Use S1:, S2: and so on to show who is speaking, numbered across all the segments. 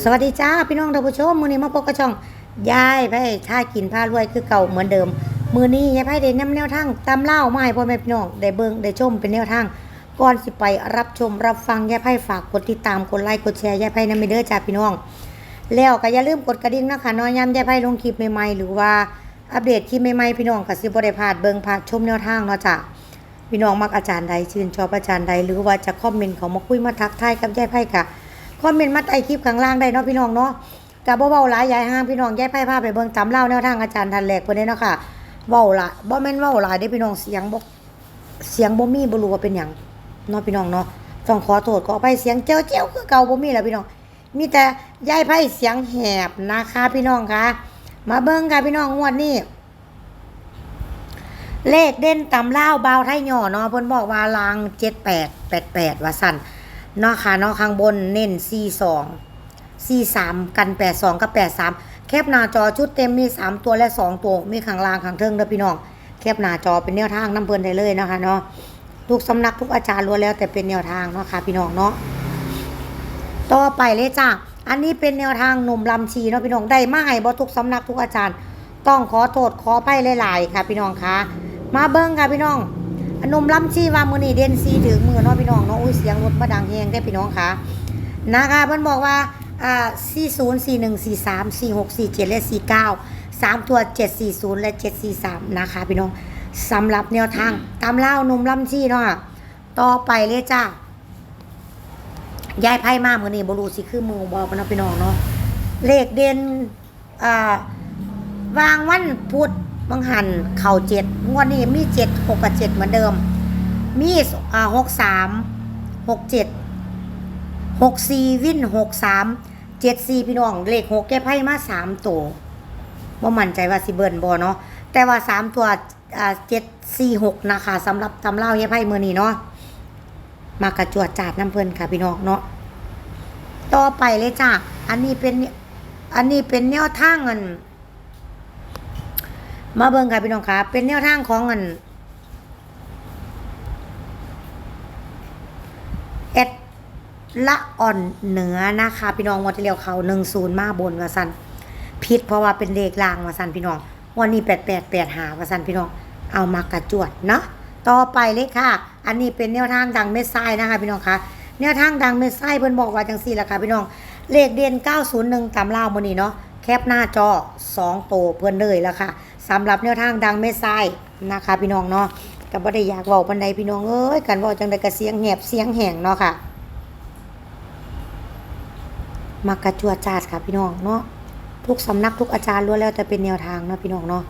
S1: สวัสดีจ้าพี่น้องท่านผู้ชมมือนี้มาพบกับช่องยายไพ่ท่ากินผ้ารวยคือเก่าเหมือนเดิม มือนี้ยายไพ่ได้นำแนวทางตำเล่ามาให้พ่อแม่พี่น้องได้เบิ่งได้ชมเป็นแนวทางก่อนสิไปรับชมรับฟังยายไพ่ฝากกดติดตามกดไลค์กดแชร์ยายไพ่นำไปเด้อจ้าพี่น้อง แล้วก็อย่าลืมกดกระดิ่งนะคะน้อยย้ำยายไพ่ลงคลิปใหม่ๆหรือว่าอัปเดตคลิปใหม่ๆพี่น้องก็สิบ่ได้พลาดเบิ่งพลาดชมแนวทางเนาะจ้ะพี่น้องมักอาจารย์ใดชื่นชอบอาจารย์ใดหรือว่าจะคอมเมนต์เขามาคุยมาทักทายกับยายไพ่กะ คอมเมนต์มาใต้คลิปข้างล่างได้เนาะพี่น้องเนาะกับเบาๆหลายยายห้างพี่น้องยายไพ่พาไปเบิ่งตำเล่าแนวทางอาจารย์ทันแหลกเพิ่นเด้เนาะค่ะเว้าละบ่แม่นเว้าหลายเด้พี่น้องเสียงบ่เสียงบ่มีบ่รู้ว่าเป็นหยังเนาะพี่น้องเนาะต้องขอโทษขออภัยเสียงเจ้าเจ้าคือเก่าบ่มีแล้วพี่น้อง มีแต่ยายไพ่เสียงแหบนะคะพี่น้องคะมาเบิ่งค่ะพี่น้องงวดนี้เลขเด่นตำเล่าวบาไทยหย่อเนาะเพิ่นบอกว่าลางเจ็ดแปดแปดแปดว่าสั่น เนาะค่ะเนาะข้างบนเน้นสี่สองซีสามกันแปดสองกับแปดสามแคบหน้าจอชุดเต็มมีสามตัวและสองตัวมีข้างล่างข้างเทิงเด้อพี่น้องแคบหน้าจอเป็นแนวทางน้ำเพลินได้เลยนะคะเนาะทุกสำนักทุกอาจารย์ล้วนแล้วแต่เป็นแนวทางเนาะค่ะพี่น้องเนาะต่อไปเลยจ้าอันนี้เป็นแนวทางหนุ่มลำชีเนาะพี่น้องได้มาให้บ่ทุกสำนักทุกอาจารย์ ต้องขอโทษขอไปหลายๆค่ะพี่น้องคะมาเบิ้งค่ะพี่น้อง อนนมล้ำชีว่ามือนี่เด่นซีถึงมือเนาะพี่น้องเนาะอุ้ยเสียงรถมาดังแฮงได้พี่น้องคะนะคะเพิ่นบอกว่าอ่า40 41 43 46 47และ49 3ตัว740และ743นะคะพี่น้องสำหรับแนวทางตามเล่านมล้ำชีเนาะต่อไปเลยจ้ายายไพ่มามือนี่บรูสิคือมือบอกเนาะพี่น้องเนาะเลขเด่นอ่าวางวันพุธ บางหันเข่าเจ็ดงวดนี้มีเจ็ดหกกับเจ็ดเหมือนเดิม มีอ่าหกสามหกเจ็ดหกสี่วินหกสามเจ็ดสี่พี่น้องเลขหกแก้ไพ่มาสามตัวว่ามั่นใจว่าสิเบิร์นบอเนาะแต่ว่าสามตัวอ่าเจ็ดสี่หกนะคะสำหรับตำเล่าแย่ไพ่มือนี้เนาะมากระจวดจาดน้ำเพลินค่ะพี่น้องเนาะต่อไปเลยจ้าอันนี้เป็นอันนี้เป็นแนวทางเงิน มาเบิ่งค่ะพี่น้องค่ะเป็นแนวทางของเงินเอ็ดละอ่อนเหนือนะคะพี่น้องวันที่เรียวเขาหนึ่งศูนย์มาบนว่าสันผิดเพราะว่าเป็นเลขลางว่าสันพี่น้อง วันนี้แปดแปดแปดหาว่าสันพี่น้อง เอามากระจวดเนาะต่อไปเลยค่ะ อันนี้เป็นแนวทางดังเม็ดทรายนะคะพี่น้องคะแนวทางดังเม็ดทรายเพิ่นบอกว่าจังสี่ละค่ะพี่น้องเลขเด่น901ตามล่าวมื้อนี้เนาะแคปหน้าจอ2โตเพิ่นเลยแล้วค่ะ สำหรับแนวทางดังเม็ดทรายนะคะพี่น้องเนาะก็บ่ได้อยากเว้าปานใดพี่น้องเอ้ยกันว้าจังไดก็เสียงแหบเสียงแห่งเนาะค่ะมักระจวจาดค่ะพี่น้องเนาะทุกสำนักทุกอาจารย์ล้วนแล้วแต่เป็นแนวทางเนาะพี่น้องเนาะ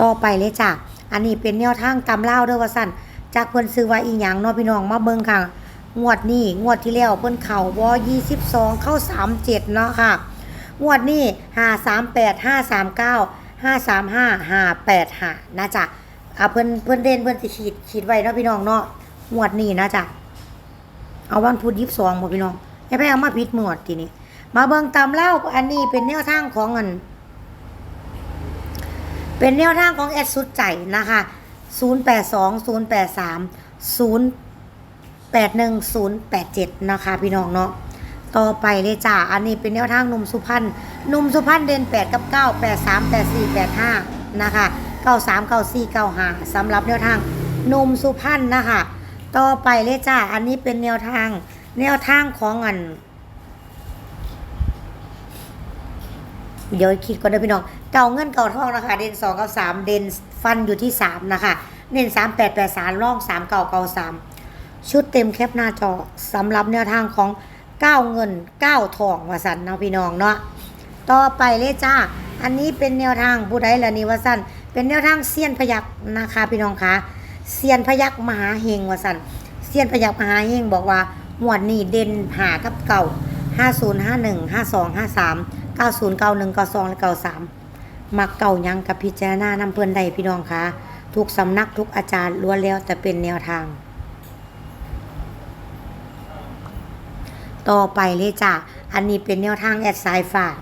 S1: ต่อไปเลยจ้ะอันนี้เป็นแนวทางตำเล่าเด้อว่าสั่นจากเพิ่นซื้อว่าอีหยังเนาะพี่น้องมาเบิ่งค่ะ งวดนี้งวดที่แล้วเพิ่นเข่าวอยี่สิบ่22เข้า37เจ็ดเนาะค่ะ งวดนี้538 539 535 585นะจ๊ะอะเพิ่นเพิ่นเด่นเพิ่นสิขีดขีดไว้เนาะพี่น้องเนาะงวดนี้นะจ๊ะเอาวันพุธ22บ่พี่น้องอย่าไปเอามาผิดหมวดทีนี้มาเบิ่งตามเล่าอันนี้เป็นแนวทางของอันเป็นแนวทางของแอดสุดใจนะคะ 082 083 0 81087 นะคะ พี่น้องเนาะต่อไปเลยจ้าอันนี้เป็นแนวทางหนุ่มสุพรรณหนุ่มสุพรรณเด่น8 กับ 9 83 84 85 นะคะ 93 94 95สำหรับแนวทางหนุ่มสุพรรณนะคะ ต่อไปเลยจ้าอันนี้เป็นแนวทาง แนวทางของอันเดี๋ยวคิดก่อนนะพี่น้อง เก่าเงินเก่าทองนะคะ เด่นสองกับสามเด่นฟันอยู่ที่สามนะคะ เด่นสามแปดแปดสามร่องสามเก่าเก่าสาม ชุดเต็มแคปหน้าจอสำหรับแนวทางของเก้าเงินเก้าทองวาสันเนาะพี่น้องเนาะต่อไปเลยจ้า อันนี้เป็นแนวทางผู้ใดละนี่วาสันเป็นแนวทางเซียนพยักนะคะพี่น้องคะเซียนพยักมหาเฮงวาสันเซียนพยักมหาเฮงบอกว่าหมวดนี้เด่นหากับเก่า5051 5253 9091 92และ93มักเก่ายังกับพิจารณานำเพิ่อนใดพี่น้องคะทุกสำนักทุกอาจารย์ล้วนแล้วแต่เป็นแนวทาง ต่อไปเลยจ้ะ อันนี้เป็นแนวทางแอดสายฝาก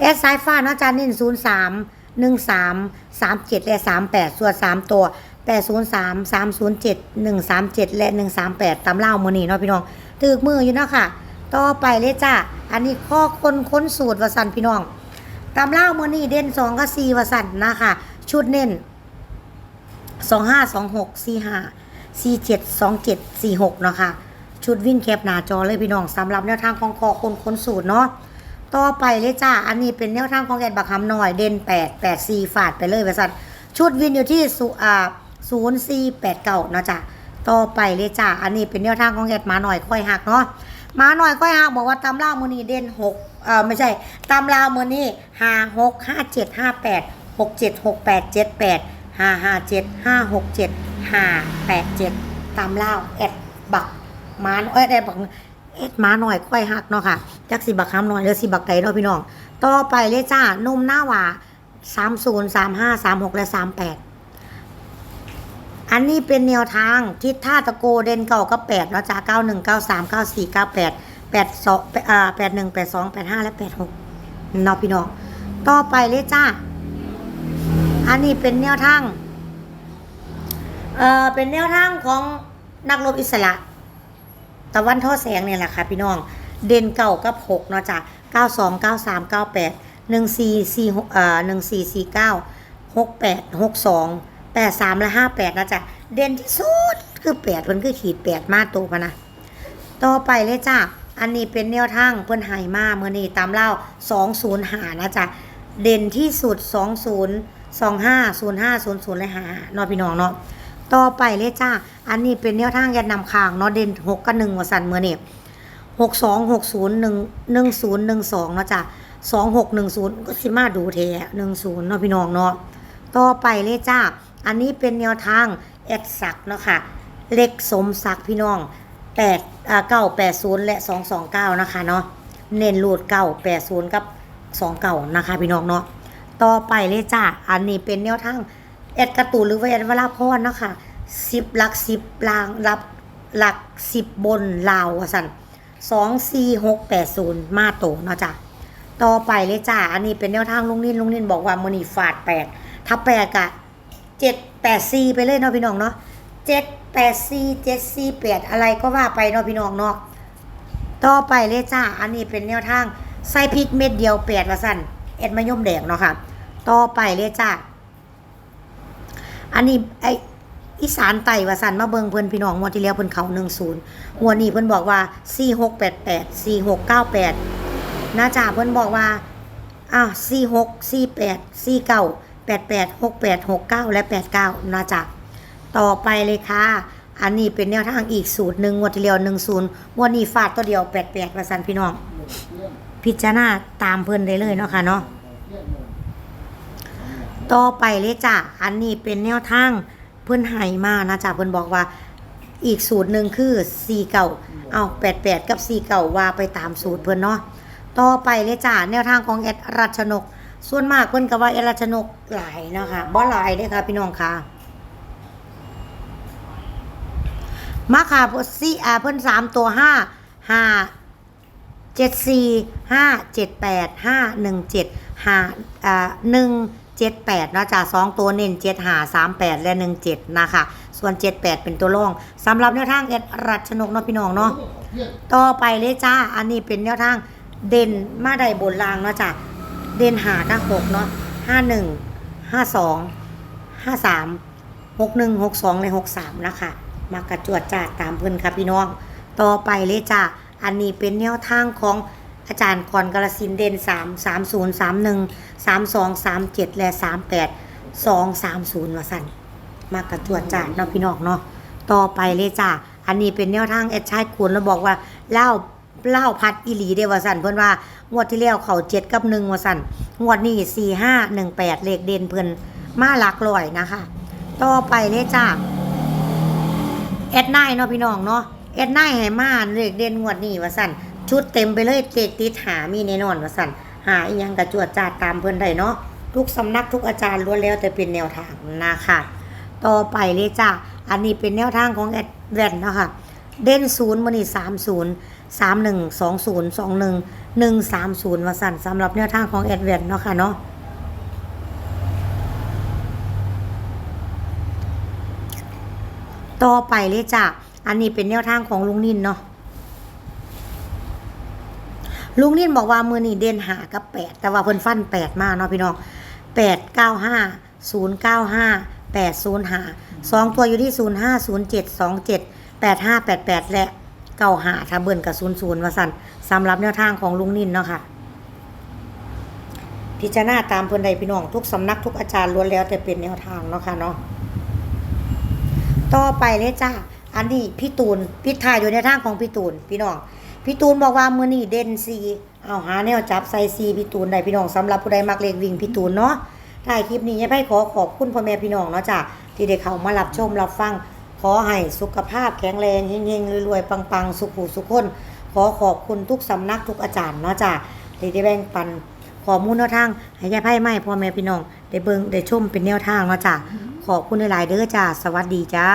S1: แอดสายฟ้าเนาะจ้าเน้นศูนย์สามหนึ่งสามสามเจ็ดและสามแปดส่วนสามตัวแปดศูนย์สามสามศูนย์เจ็ดหนึ่งสามเจ็ดและหนึ่งสามแปดตามเล่ามือนี่เนาะพี่น้องถือมืออยู่เนาะค่ะ ต่อไปเลยจ้าอันนี้ข้อคนค้นสูตรวสันพี่น้องตามเล่ามือนี่เด่นสองกับสี่วสันนะคะ ชุดเน้น สองห้าสองหกสี่ห้าสี่เจ็ดสองเจ็ดสี่หกเนาะค่ะ ชุดวิ่งแคปหน้าจอเลยพี่น้องสำหรับแนวทางของคอคนค้นสูตรเนาะต่อไปเลยจ้า อันนี้เป็นแนวทางของแกนบักคำหน่อยเด่นแปดแปดสี่ฝาดไปเลยบริษัทชุดวินอยู่ที่ศูอ่าศูนย์สี่แปดเก้าเนาะจ้ะต่อไปเลยจ้า อันนี้เป็นแนวทางของแกนมาหน่อยค่อยหักเนาะมาหน่อยค่อยหักบอกว่าตำล่ามือนี้เด่นหกเอ่อไม่ใช่ตำลาวมือนี้ห้าหกห้าเจ็ดห้าแปดหกเจ็ดหกแปดเจ็ดแปด ห้าห้าเจ็ดห้าหกเจ็ดห้าแปดเจ็ดตำล่าวแอดบักมาเอ้ยแอดบักเอ็ดมาหน่อยค่อยหักเนาะค่ะจักสิบักคำหน่อยหรือสิบักไก่เนาะพี่น้องต่อไปเลยจ้านมหน้าหวาสามศูนย์สามห้าสามหกและสามแปดอันนี้เป็นแนวทางทิศท่าตะโกเด่นเก่าก็แปดเนาะจ้าเก้าหนึ่งเก้าสามเก้าสี่เก้าแปดแปดสองแปดหนึ่งแปดสองแปดห้าและแปดหกเนาะพี่น้องต่อไปเลยจ้า อันนี้เป็นแนวทาง เอ่อ เป็นแนวทางของนักรบอิสระ ตะวันท่อแสงเนี่ยแหละค่ะพี่น้อง เด่นเก่ากับหกเนาะจ้ะเก้าสองเก้าสามเก้าแปดหนึ่งสี่สี่หกเอ่อหนึ่งสี่สี่เก้าหกแปดหกสองแปดสามและห้าแปดนะจ๊ะ เด่นที่สุดคือแปดเพิ่นคือขีดแปดมาตัวพนะ ต่อไปเลยจ้ะ อันนี้เป็นแนวทางเพิ่อนหายมาเมื่อนี้ตามเล่าสองศูนย์หานะจ๊ะ เด่นที่สุดสองศูนย์ สองห้าศูนย์ห้าศูนย์ศูนย์เลยหาเนาะพี่น้องเนาะต่อไปเลยจ้า อันนี้เป็นแนวทางยันนำคางเนาะเด่นหกกับหนึ่งวสันเมื่อนี่ยหกสองหกศูนย์หนึ่งหนึ่งศูนย์หนึ่งสองเนาะจ้ะสองหกหนึ่งศูนย์ก็สิมาดูเทหนึ่งศูนย์เนาะพี่น้องเนาะต่อไปเลยจ้า อันนี้เป็นแนวทางแอดสักเนาะค่ะ เล็กสมศักพี่น้องแปดเก้าแปดศูนย์และสองสองเก้านะคะเนาะเน้นรูดเก้าแปดศูนย์กับสองเก้านะคะพี่น้องเนาะ ต่อไปเลยจ้าอันนี้เป็นแนวทางแอดกร์ตูหรือว่าแอดวราพรเนาะค่ะสิบหลักสิบลางรับหลักสิบบนลาวสันสองสี่หกแปดศูนย์มาโตเนาะจ้ะต่อไปเลยจ้าอันนี้เป็นแนวทางลุงนินลุงนินบอกว่ามือนีฝาดแปดถ้าแปดกะเจ็ดแปดสี่ไปเลยเนาะพี่น้องเนาะเจ็ดแปดสี่เจ็ดสี่แปดอะไรก็ว่าไปเนาะพี่น้องเนาะต่อไปเลยจ้าอันนี้เป็นแนวทางใส่พริกเม็ดเดียวแปดละสั่น เอ็ดมะยมแดงเนาะค่ะ ต่อไปเลยจ้าอันนี้ไออีสานไต่ว่าสันมาเบิงเพิ่นพี่น้องงวดที่แล้วเพิ่นเขาหนึ่งศูนย์งวดนี้เพิ่นบอกว่าสี่หกแปดแปดสี่หกเก้าแปดนาจ่าเพิ่นบอกว่าอะสี่หกสี่แปดสี่เก้าแปดแปดหกแปดหกเก้าและแปดเก้านาจ่าต่อไปเลยค่ะ อันนี้เป็นแนวทางอีกสูตรหนึ่งงวดที่แล้วหนึ่งศูนย์งวดนี้ฟาดตัวเดียวแปดแปดว่าสันพี่น้อง พิจารณาตามเพิ่นได้เลยเนาะค่ะเนาะต่อไปเลยจ้ะอันนี้เป็นแนวทางเพื่อนไห้มานะจ๊ะเพื่อนบอกว่าอีกสูตรหนึ่งคือสีเก่าเอาแปดแปดกับสีเก่าว่าไปตามสูตรเพื่อนเนาะต่อไปเลยจ้ะแนวทางของแอดรัชนก ส่วนมากเพื่อนก็ว่าแอดรัชนกหลายนะคะบ่หลายเด้อค่ะพี่น้องค่ะมาค่ะซีอ่าเพื่อนสามตัวห้าห้า เจ็ดสี่ห้าเจ็ดแปดห้าหนึ่งเจ็ดห้าอ่าหนึ่งเจ็ดแปดนะจ๊ะสองตัวเน้นเจ็ดหาสามแปดและหนึ่งเจ็ดนะคะ ส่วนเจ็ดแปดเป็นตัวรองสำหรับแนวทางเอ็ดรัชนกเนาะพี่น้องเนาะต่อไปเลยจ้า อันนี้เป็นแนวทางเด่นมาได้บนรางเนาะจ้ะเด่นหากับหกเนาะห้าหนึ่งห้าสองห้าสามหกหนึ่งหกสองในหกสามนะคะ มากระจวดจ้าตามเพื่อนครับพี่น้อง ต่อไปเลยจ้า อันนี้เป็นแนวทางของอาจารย์กรกรสินเด่น3 3 0 3 1 3 2 3 7 และ 3 8 2 3 0ว่าสั่นมากระจวดจาดเนาะพี่น้องเนาะต่อไปเลยจ้าอันนี้เป็นแนวทางแอดชายควรแล้วบอกว่าเล่าเล่าพัดอีหลีเดวสันเพื่อนว่างวดที่แล้วเขาเจ็ดกับหนึ่งว่าสั่นงวดนี้สี่ห้าหนึ่งแปดเลขเด่นเพื่อนมาหลักลอยนะคะ ต่อไปเลยจ้าแอดไนน์เนาะพี่น้องเนาะ แอดไนน์ให้มาเลขเด่นงวดนี้ว่าสั่นชุดเต็มไปเลยเกกติดหามีแน่นอนว่าสั่นหาอีหยังกระจวดจาดตามเพิ่อนได้เนาะทุกสำนักทุกอาจารย์ล้วนแล้วแต่เป็นแนวทางนะคะต่อไปเลยจ้าอันนี้เป็นแนวทางของแอดแวนเนาะค่ะเด่นศูนย์มันนี่สามศูนย์สามหนึ่งสองศูนย์สองหนึ่งหนึ่งสามศูนย์วสันสำหรับแนวทางของแอดเวนเนาะค่ะเนาะต่อไปเลยจ้ะ อันนี้เป็นแนวทางของลุงนินเนาะลุงนินบอกว่ามือนี่เด่นหากับแปดแต่ว่าเพิ่นฟันแปดมากเนาะพี่น้องแปดเก้าห้าศูนย์เก้าห้าแปดศูนย์หาสองตัวอยู่ที่ศูนย์ห้าศูนย์เจ็ดสองเจ็ดแปดห้าแปดแปดและเก้าหาถ้าเบิ่นกับศูนย์ศูนย์วสันสำหรับแนวทางของลุงนินเนาะค่ะ พิจารณาตามเพิ่นใดพี่น้องทุกสำนักทุกอาจารย์ล้วนแล้วแต่เป็นแนวทางเนาะค่ะเนาะต่อไปเลยจ้า อันนี้พี่ตูนพี่ทายอยู่ในทางของพี่ตูนพี่น้องพี่ตูนบอกว่ามือนี้เด่นซีเอาหาแนวจับใส่ซีพี่ตูนได้พี่น้องสำหรับผู้ใดมักเลขวิ่งพี่ตูนเนาะถ่ายคลิปนี้ยังไพ่ขอขอบคุณพ่อแม่พี่น้องเนาะจ้ะที่ได้เข้ามารับชมรับฟังขอให้สุขภาพแข็งแรงเฮงๆรวยๆปังๆ สุขหูสุขคน ขอขอบคุณทุกสำนักทุกอาจารย์เนาะจ้ะที่ได้แบ่งปันขอมูลแนวทางให้ยายไพ่ไม่พ่อแม่พี่น้องได้เบิ่งได้ชมเป็นแนวทางเนาะจ้ะขอบคุณหลายๆเด้อจ้าสวัสดีจ้า